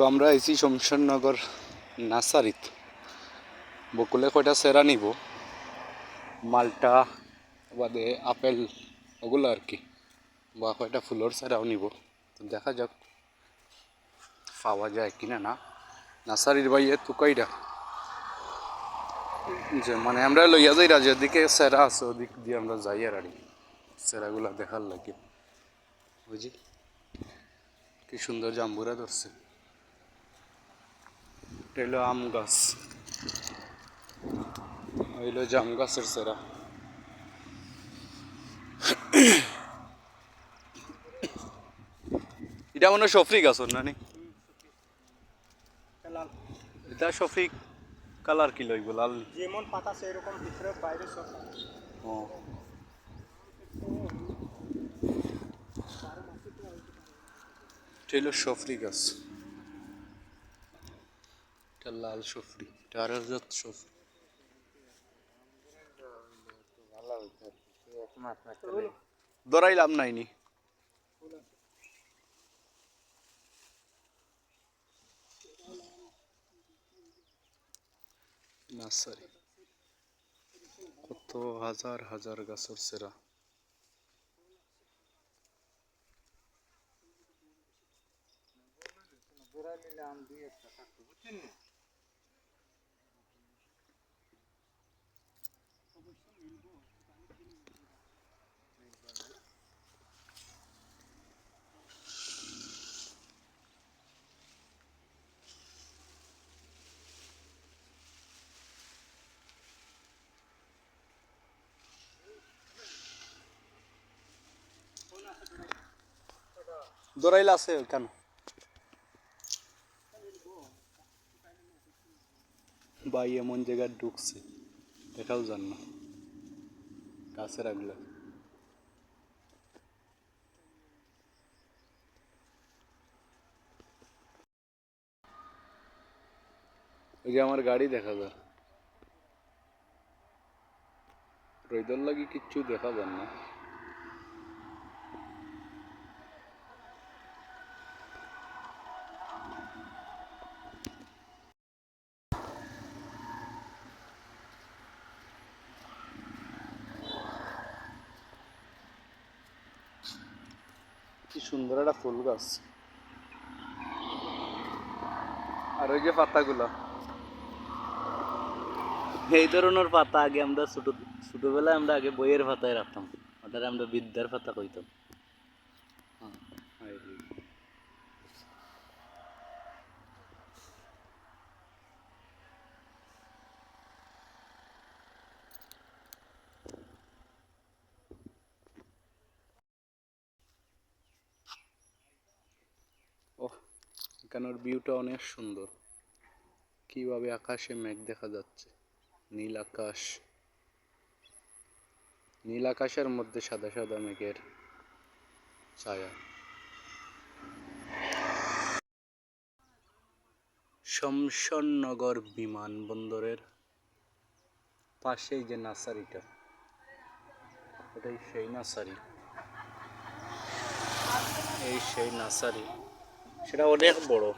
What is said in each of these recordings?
তো আমরা আইছি শমশাননগর নার্সারিত বকুলে কয়টা সেরা নিব? মালটা, বাদে আপেল, ওগুলো আর কি। বা কয়টা ফুলের সেরাও নিব। তো দেখা যাক, পাওয়া যায় কিনা না। নার্সারির বাইরে তুকাইটা যে মানে আমরা লইয়া যাই রাজের দিকে সেরা আছে ওদিক দিয়ে আমরা যাই আর কি। সেরাগুলা দেখার লাগে। বুঝি? কি সুন্দর জাম্বুরা ধরছে। এটা হলো আম গাছ হইল জাম গাছের সেরা এটা মনে হয় সফরি গাছ ওর নানি এটা সফরি কালার কি লইব লাল যেমন পাতা সেরকম ভিতরে বাইরে সব। ও এটা হলো সফরি গাছ এটা লাল সফরি এটা আর জাত সফরি ধরাইলাম নাইনি। নার্সারি। কত হাজার হাজার গাছের সেরা। দৌড়াইলা আছে কেন? ভাই এমন জায়গায় ঢুকছে দেখাও যান না। গাছের আগলা ওই যে আমার গাড়ি দেখা যায় রইদর লাগি কিচ্ছু দেখা যান না সুন্দর একটা ফুল গাছ। আর ওই যে পাতাগুলো। এই ধরনের পাতা আগে আমরা ছোট ছোটবেলায় আমরা আগে বইয়ের পাতায় রাখতাম। ওটার আমরা বিদ্যার পাতা কইতাম এই যে। ওহ এখানের ভিউটা অনেক সুন্দর। কীভাবে আকাশে মেঘ দেখা যাচ্ছে। নীল আকাশ। নীল আকাশের মধ্যে সাদা সাদা মেঘের ছায়া। শমশাননগর বিমানবন্দরের পাশেই যে নার্সারিটা এটাই সেই নার্সারি। এই সেই নার্সারি। সেটা অনেক বড়।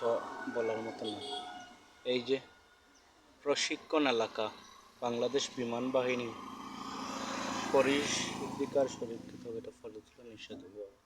তো বলার মতো না। এই যে প্রশিক্ষণ এলাকা, বাংলাদেশ বিমান বাহিনী পরিষ্কার সুরক্ষিত এটা ফলে নিষেধ হবে